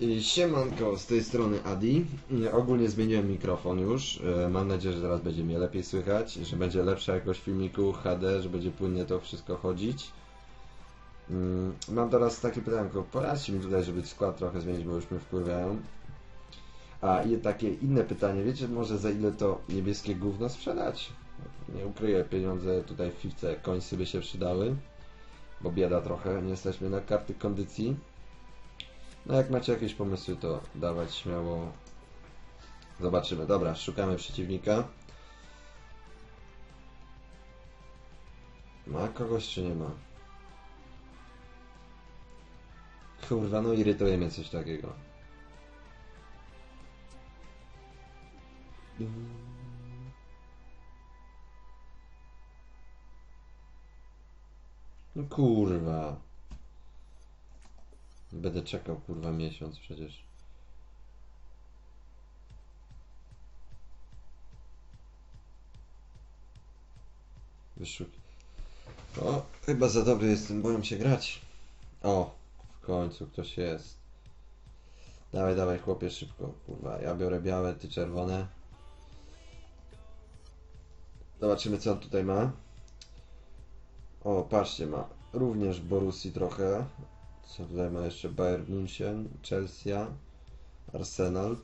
I Siemanko, z tej strony Adi. Mm, Ogólnie zmieniłem mikrofon już. E, Mam nadzieję, że teraz będzie mnie lepiej słychać, że będzie lepsza jakość filmiku HD, że będzie płynnie to wszystko chodzić. Mam teraz takie pytanko. Poradźcie mi tutaj, żeby skład trochę zmienić, bo już mnie wkurwiają. A i takie inne pytanie. Wiecie może za ile to niebieskie gówno sprzedać? Nie ukryję, pieniądze tutaj w fifce końcy by się przydały. Bo bieda trochę, nie jesteśmy na karty kondycji. No jak macie jakieś pomysły, to dawać śmiało. Zobaczymy. Dobra, szukamy przeciwnika. Ma kogoś czy nie ma? Kurwa, no irytuje mnie coś takiego. No kurwa. Będę czekał kurwa miesiąc przecież. Wyszuk. O, chyba za dobry jestem, boją się grać. O, w końcu ktoś jest. Dawaj, dawaj chłopie szybko, kurwa. Ja biorę białe, ty czerwone. Zobaczymy co on tutaj ma. O, patrzcie, ma również Borusi trochę. Co tutaj ma jeszcze? Bayern München, Chelsea, Arsenal.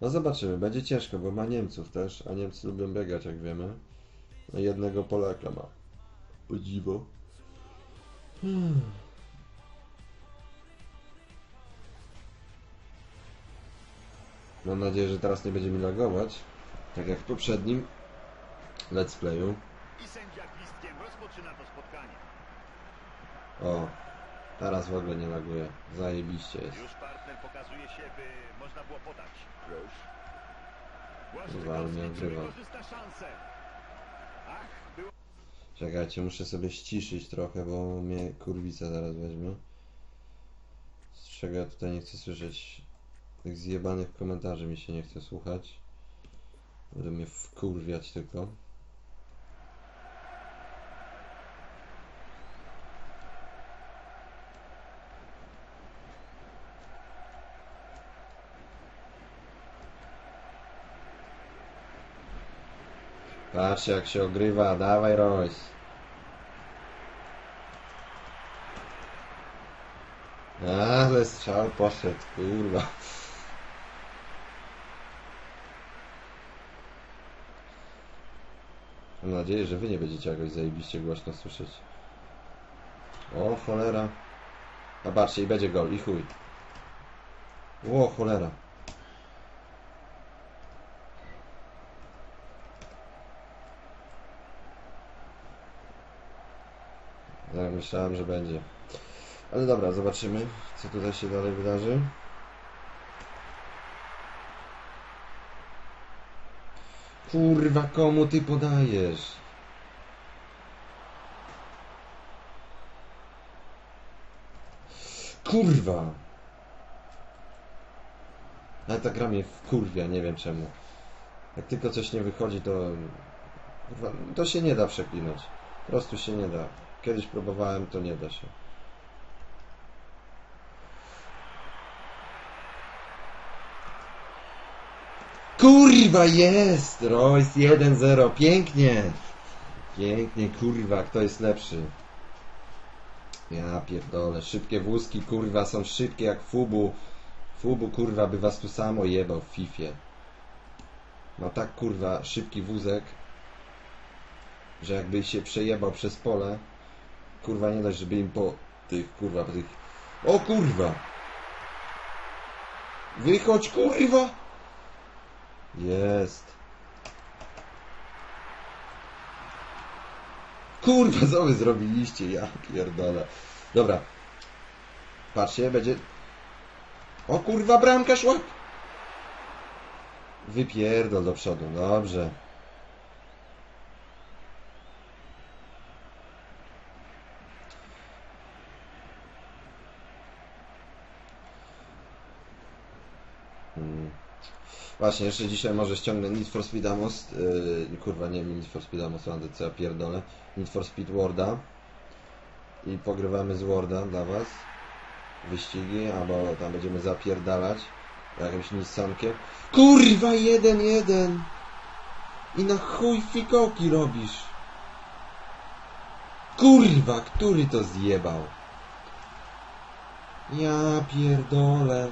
No zobaczymy, będzie ciężko, bo ma Niemców też, a Niemcy lubią biegać, jak wiemy. No jednego Polaka ma. O dziwo. Hmm. Mam nadzieję, że teraz nie będzie mi lagować, tak jak w poprzednim let's playu. I sędzia gwizdkiem rozpoczyna to spotkanie. O, teraz w ogóle nie laguje. Zajebiście jest. Już partner pokazuje się, by można było podać. Czekajcie, muszę sobie ściszyć trochę, bo mnie kurwica zaraz weźmie. Z czego ja tutaj nie chcę słyszeć. Tych zjebanych komentarzy mi się nie chce słuchać. Będę mnie wkurwiać tylko. Patrzcie jak się ogrywa, dawaj Royce. Ale strzał poszedł, kurwa. Mam nadzieję, że wy nie będziecie jakoś zajebiście głośno słyszeć. O, cholera. A patrzcie, i będzie gol, i chuj. O, cholera. Tak, myślałem, że będzie. Ale dobra, zobaczymy, co tutaj się dalej wydarzy. Kurwa, komu ty podajesz? Kurwa! Ale ta gra mnie wkurwia, nie wiem czemu. Jak tylko coś nie wychodzi, to... Kurwa, to się nie da przeklinać. Po prostu się nie da. Kiedyś próbowałem, to nie da się. Kurwa jest! Royce 1-0, pięknie! Pięknie, kurwa, kto jest lepszy? Ja pierdolę, szybkie wózki, kurwa, są szybkie jak Fubu. Fubu, kurwa, by was tu samo jebał w Fifie. Ma tak, kurwa, szybki wózek, że jakby się przejebał przez pole, kurwa, nie dość, żeby im po tych, kurwa, po tych... O, kurwa! Wychodź, kurwa! Jest. Kurwa, co wy zrobiliście? Ja pierdolę. Dobra. Patrzcie, będzie... O kurwa, bramka szła! Wypierdol do przodu, dobrze. Właśnie, jeszcze dzisiaj może ściągnę Need for Speed Amos, yy, kurwa nie Need for Speed Amos, co ja pierdolę, Need for Speed Worda i pogrywamy z Worda dla was. wyścigi, albo tam będziemy zapierdalać jakimś Nissankiem. Kurwa, jeden, jeden! I na chuj fikołki robisz? Kurwa, który to zjebał? Ja pierdolę.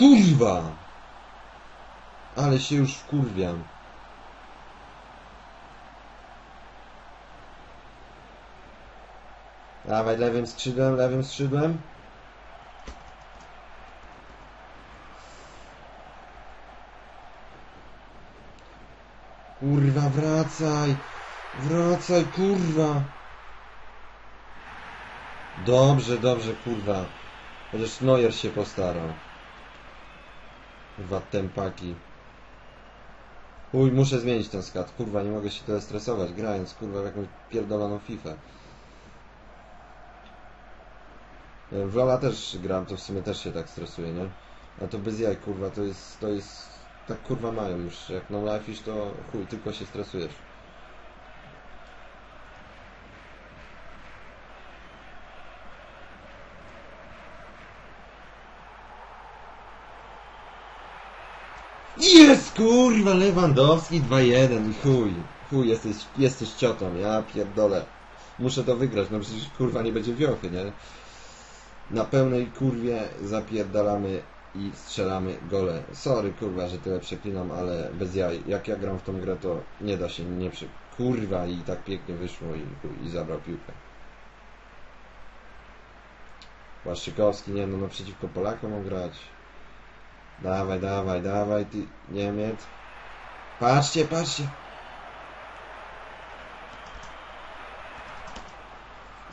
Kurwa! Ale się już wkurwiam. Dawaj lewym skrzydłem, lewym skrzydłem. Kurwa, wracaj! Wracaj, kurwa! Dobrze, dobrze, kurwa. Chociaż Neuer się postarał. Kurwa, tempaki. Uj, muszę zmienić ten skat. Kurwa, nie mogę się tyle stresować, grając, kurwa, w jakąś pierdoloną FIFA. E, W Lola też gram, to w sumie też się tak stresuje, nie? A to bez jaj, kurwa, to jest, to jest... Tak kurwa mają już. Jak no life to chuj, tylko się stresujesz. Jest kurwa Lewandowski 2-1 i chuj. Chuj, jesteś, jesteś ciotą, ja pierdolę. Muszę to wygrać, no przecież kurwa nie będzie wiochy, nie? Na pełnej kurwie zapierdalamy i strzelamy gole. Sorry kurwa, że tyle przeklinam, ale bez jaj. Jak ja gram w tą grę, to nie da się nie przy... Kurwa i tak pięknie wyszło i, i zabrał piłkę. Błaszczykowski, nie no, no przeciwko Polakom grać. Dawaj, dawaj, dawaj, ty Niemiec. Patrzcie, patrzcie.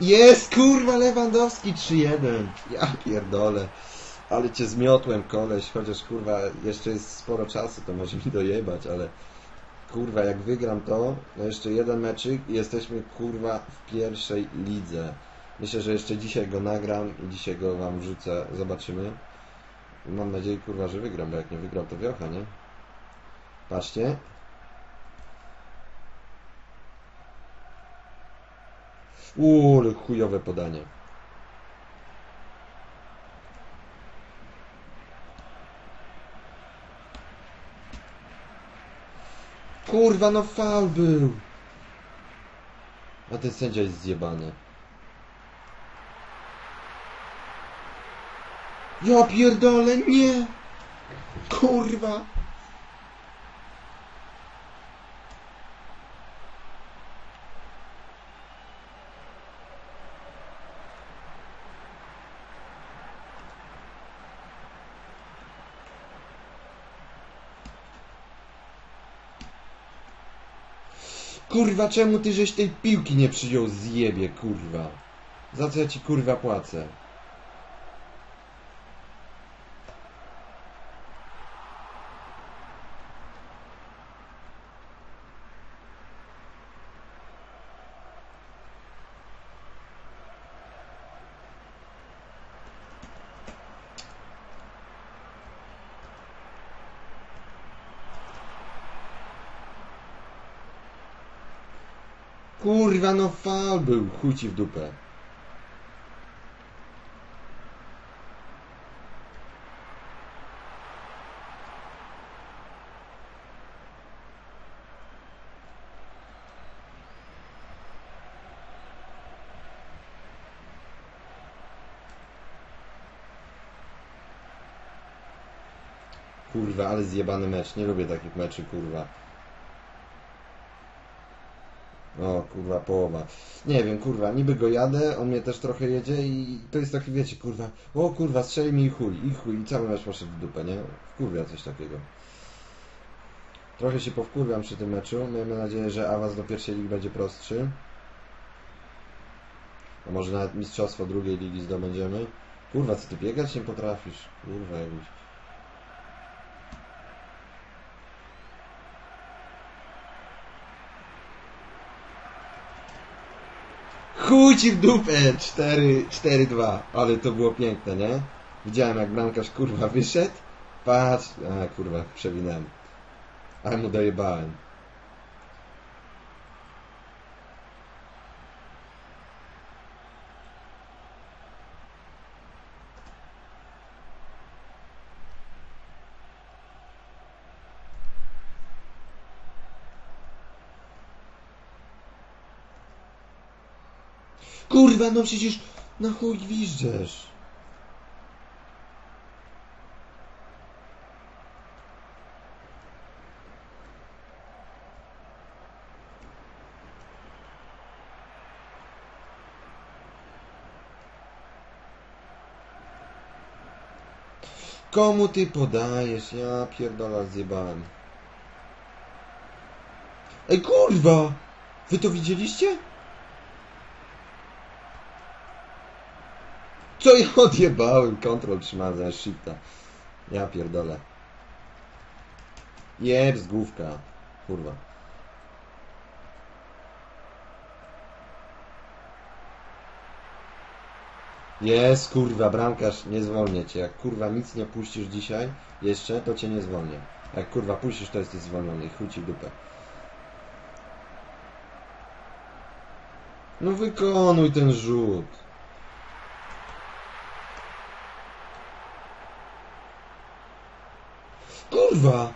Jest, kurwa, Lewandowski 3-1. Ja pierdolę. Ale cię zmiotłem, koleś, chociaż kurwa, jeszcze jest sporo czasu, to może mi dojebać, ale kurwa, jak wygram to, no jeszcze jeden meczyk i jesteśmy kurwa w pierwszej lidze. Myślę, że jeszcze dzisiaj go nagram i dzisiaj go wam wrzucę, zobaczymy. Mam nadzieję, kurwa, że wygram, bo jak nie wygram, to wiocha, nie? Patrzcie. Uuu, chujowe podanie. Kurwa, no faul był. A ten sędzia jest zjebany. Ja pierdolę, nie! Kurwa! Kurwa, czemu ty żeś tej piłki nie przyjął zjebie, kurwa? Za co ja ci kurwa płacę? Kurwa, no fal był, chuj ci w dupę. Kurwa, ale zjebany mecz. Nie lubię takich meczy, kurwa. O, kurwa, połowa. Nie wiem, kurwa, niby go jadę, on mnie też trochę jedzie i to jest taki, wiecie, kurwa, o kurwa, strzeli mi i chuj, i chuj, i cały mecz poszedł w dupę, nie? Kurwa, coś takiego. Trochę się powkurwiam przy tym meczu, miejmy nadzieję, że awans do pierwszej ligi będzie prostszy. A może nawet mistrzostwo drugiej ligi zdobędziemy. Kurwa, co ty biegać nie potrafisz? Kurwa, jakiś... Chuj ci w dupę! 4, 4-2. Ale to było piękne, nie? Widziałem jak bramkarz kurwa wyszedł Patrz! A kurwa, przewinąłem. Ale mu dojebałem. Kurwa, no przecież na chuj gwiżdżesz. Komu ty podajesz? Ja pierdolę zjebałem. Ej kurwa! Wy to widzieliście? Co ja odjebałem? Kontrol trzymałem zamiast shifta. Ja pierdolę. Jeb z główka. Kurwa. Jest kurwa, bramkarz, nie zwolnię cię. Jak kurwa nic nie puścisz dzisiaj, jeszcze, to cię nie zwolnię. Jak kurwa puścisz, to jesteś zwolniony i chuj ci dupę. No wykonuj ten rzut. Kurwa!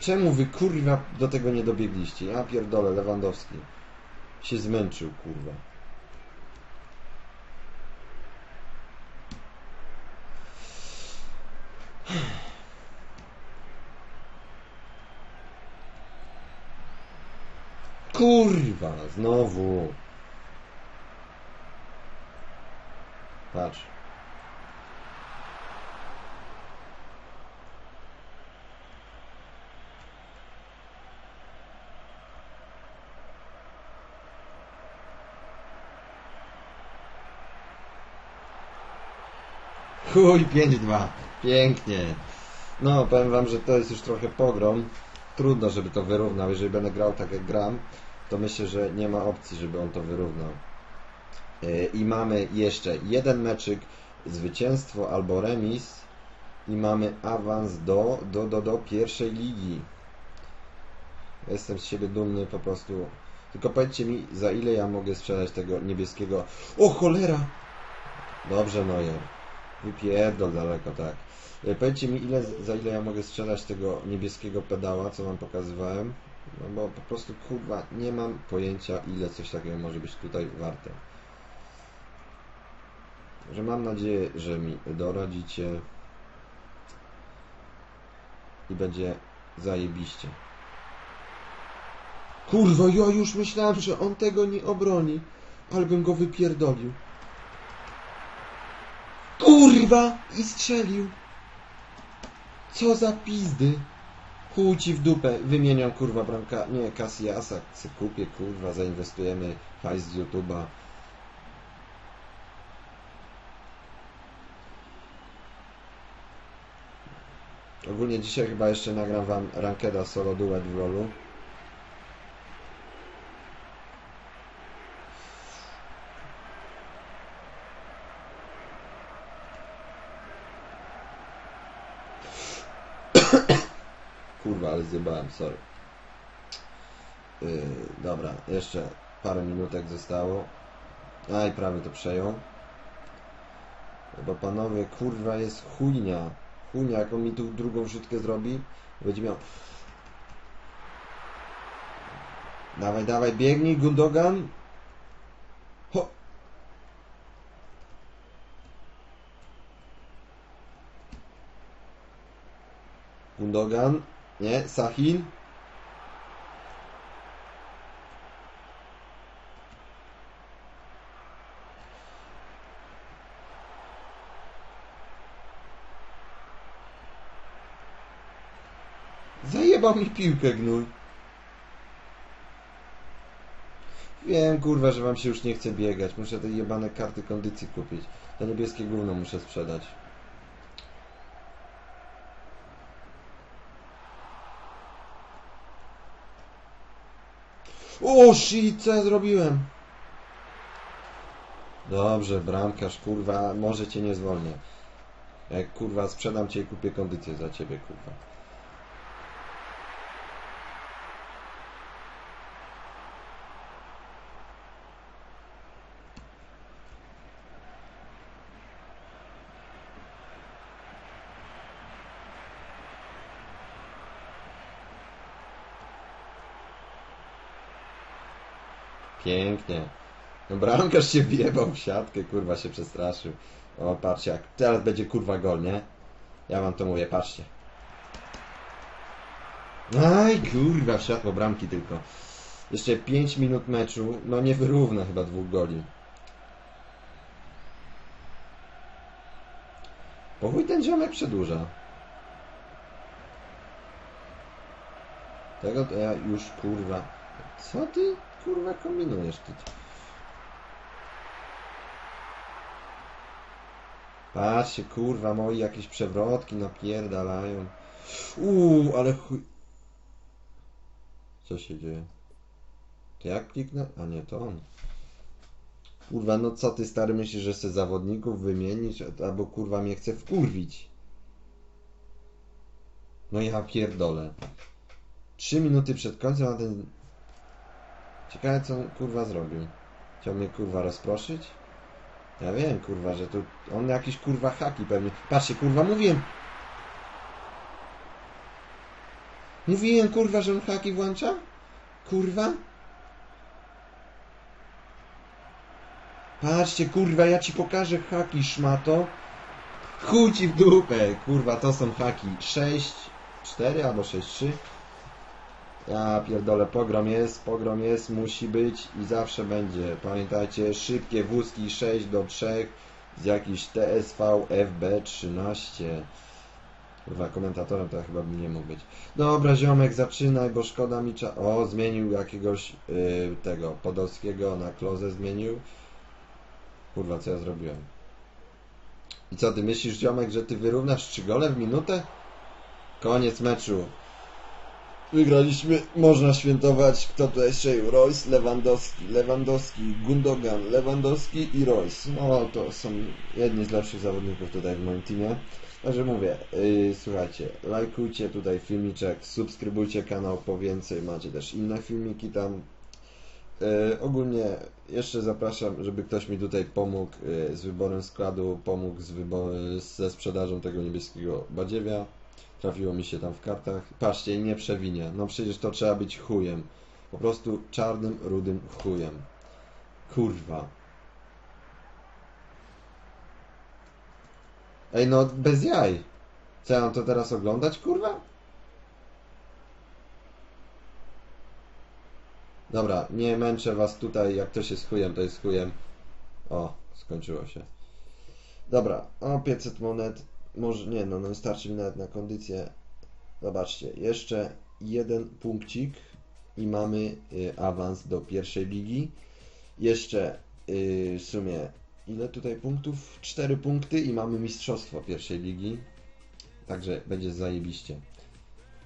Czemu wy kurwa do tego nie dobiegliście? Ja pierdolę, Lewandowski. Się zmęczył, kurwa. Znowu. Patrz. Chuj, 5-2. Pięknie. No, powiem wam, że to jest już trochę pogrom. Trudno, żeby to wyrównał. Jeżeli będę grał tak jak gram, to myślę, że nie ma opcji, żeby on to wyrównał. Yy, I mamy jeszcze jeden meczyk, zwycięstwo albo remis i mamy awans do, do, do, do pierwszej ligi. Jestem z siebie dumny po prostu. Tylko powiedzcie mi, za ile ja mogę sprzedać tego niebieskiego... O cholera! Dobrze, Neuer. Wypierdol daleko, tak. E, Powiedzcie mi, ile, za ile ja mogę sprzedać tego niebieskiego pedała, co wam pokazywałem. No bo po prostu, kurwa, nie mam pojęcia, ile coś takiego może być tutaj warte. Że mam nadzieję, że mi doradzicie i będzie zajebiście. Kurwa, ja już myślałem, że on tego nie obroni, ale bym go wypierdolił. Kurwa! I strzelił! Co za pizdy! Chuj ci w dupę, wymieniam kurwa bramka, nie, Kasiasa, se kupię kurwa, zainwestujemy hajs z YouTube'a. Ogólnie dzisiaj chyba jeszcze nagram wam Rankeda solo duet w rolu. Kurwa, ale zjebałem, sorry. Yy, dobra, jeszcze parę minutek zostało. A i prawie to przejął. Bo panowie, kurwa jest chujnia. Chujnia, jak on mi tu drugą rzutkę zrobi, będzie miał... Dawaj, dawaj, biegnij, Gundogan. Ho! Gundogan. Nie, Sahin. Zajebał mi piłkę, gnój. Wiem, kurwa, że wam się już nie chce biegać. Muszę te jebane karty kondycji kupić. To niebieskie gówno muszę sprzedać. O shit, co ja zrobiłem? Dobrze, bramkarz, kurwa, może cię nie zwolnię. Jak kurwa sprzedam cię i kupię kondycję za ciebie, kurwa. Pięknie. No bramkarz się wjebał w siatkę, kurwa się przestraszył. O, patrzcie jak. Teraz będzie kurwa gol, nie? Ja wam to mówię, patrzcie. Aj, kurwa, w światło bramki tylko. Jeszcze 5 minut meczu, no nie wyrówna chyba dwóch goli. Po chuj ten ziomek przedłuża. Tego to ja już kurwa. Co ty kurwa kombinujesz ty? Patrzcie, kurwa, moi jakieś przewrotki napierdalają. Uuu, ale chuj... Co się dzieje? To jak kliknę? A nie, to on. Kurwa, no co ty stary myślisz, że chcę zawodników wymienić? Albo kurwa mnie chce wkurwić. No ja pierdolę. Trzy minuty przed końcem, a ten... Ciekawe co on kurwa zrobił. Chciał mnie kurwa rozproszyć? Ja wiem kurwa, że tu... On jakiś kurwa haki pewnie. Patrzcie kurwa, mówiłem! Mówiłem kurwa, że on haki włącza? Kurwa? Patrzcie, kurwa, ja ci pokażę haki, szmato. Chuj ci w dupę, kurwa, to są haki. 6, 4 albo 6, 3. Ja pierdolę, pogrom jest, pogrom jest, musi być i zawsze będzie. Pamiętajcie, szybkie wózki 6 do 3 z jakiś TSV FB13. Kurwa, komentatorem to ja chyba bym nie mógł być. Dobra, ziomek, zaczynaj, bo szkoda mi cza... O, zmienił jakiegoś yy, tego, Podolskiego na Klozę zmienił. Kurwa, co ja zrobiłem? I co, ty myślisz, ziomek, że ty wyrównasz 3 gole w minutę? Koniec meczu. Wygraliśmy, można świętować. Kto tutaj strzelił? Royce, Lewandowski, Lewandowski, Gundogan, Lewandowski i Royce. No to są jedni z lepszych zawodników tutaj w moim teamie. Także mówię, yy, słuchajcie, lajkujcie tutaj filmiczek, subskrybujcie kanał po więcej, macie też inne filmiki tam. Yy, ogólnie jeszcze zapraszam, żeby ktoś mi tutaj pomógł yy, z wyborem składu, pomógł z wybo- ze sprzedażą tego niebieskiego badziewia. Trafiło mi się tam w kartach. Patrzcie, nie przewinie. No przecież to trzeba być chujem. Po prostu czarnym, rudym chujem. Kurwa. Ej, no bez jaj. Co ja mam to teraz oglądać, kurwa? Dobra, nie męczę was tutaj. Jak ktoś jest chujem, to jest chujem. O, skończyło się. Dobra, o 500 monet. Może nie, no, no starczy mi nawet na kondycję. Zobaczcie, jeszcze jeden punkcik i mamy y, awans do pierwszej ligi. Jeszcze y, w sumie ile tutaj punktów? 4 punkty i mamy mistrzostwo pierwszej ligi. Także będzie zajebiście.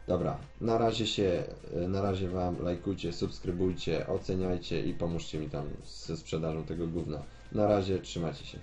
Dobra, na razie się, y, na razie wam lajkujcie, subskrybujcie, oceniajcie i pomóżcie mi tam ze sprzedażą tego gówna. Na razie, trzymajcie się.